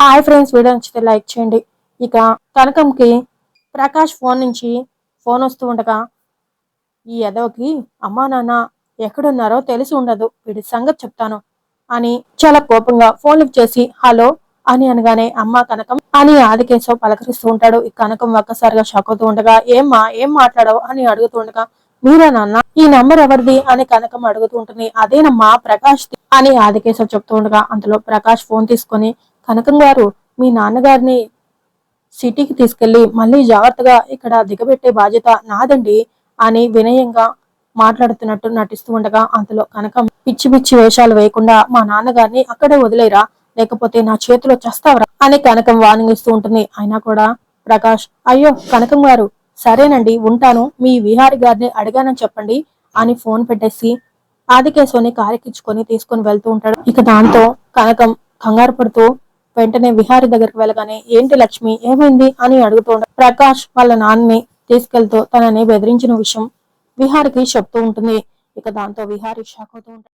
Hi friends video నచ్చితే like చేయండి. ఇక కనకంకి ప్రకాష్ ఫోన్ నుంచి ఫోన్ వస్తూ ఉండగా ఈ ఎదవకి అమ్మా నాన్న ఎక్కడున్నారో తెలిసి ఉండదు. వీడి సంగతి చెప్తాను అని చాలా కోపంగా ఫోన్ లిఫ్ట్ చేసి హలో అని అనగానే అమ్మ కనకం అని ఆదికేశవ్ పలకరిస్తూ ఉంటాడు. ఈ కనకం ఒక్కసారిగా షాక్ అవుతూ ఉండగా ఏమ్మా ఏం మాట్లాడవు? అని అడుగుతూ ఉండగా మీరా నాన్న ఈ నంబర్ ఎవరిది? అని కనకం అడుగుతూ ఉంటుంది. అదేనమ్మా ప్రకాష్ అని ఆదికేశవ్ చెప్తూ ఉండగా అంతలో ప్రకాష్ ఫోన్ తీసుకొని కనకం గారు మీ నాన్నగారిని సిటీకి తీసుకెళ్ళి మళ్ళీ జాగ్రత్తగా ఇక్కడ దిగబెట్టే బాధ్యత నాదండి అని వినయంగా మాట్లాడుతున్నట్టు నటిస్తూ ఉండగా అంతలో కనకం పిచ్చి పిచ్చి వేషాలు వేయకుండా మా నాన్నగారిని అక్కడే వదిలేరా? లేకపోతే నా చేతిలో చస్తావరా? అని కనకం వార్నింగ్ ఇస్తూ ఉంటుంది. అయినా కూడా ప్రకాష్ అయ్యో కనకం గారు సరేనండి ఉంటాను. మీ విహారి గారిని అడిగానని చెప్పండి అని ఫోన్ పెట్టేసి ఆదికేశవుని కారెక్కించుకొని తీసుకొని వెళ్తూ ఉంటాడు. ఇక దాంతో కనకం కంగారు పడుతూ వెంటనే విహారి దగ్గరికి వెళ్ళగానే ఏంటి లక్ష్మి ఏమైంది? అని అడుగుతూ ప్రకాష్ వాళ్ళ నాన్నని తీసుకెళ్తూ తనని బెదిరించిన విషయం విహారికి చెప్తూ ఉంటుంది. ఇక దాంతో విహారి షాక్ అవుతూ ఉంటాడు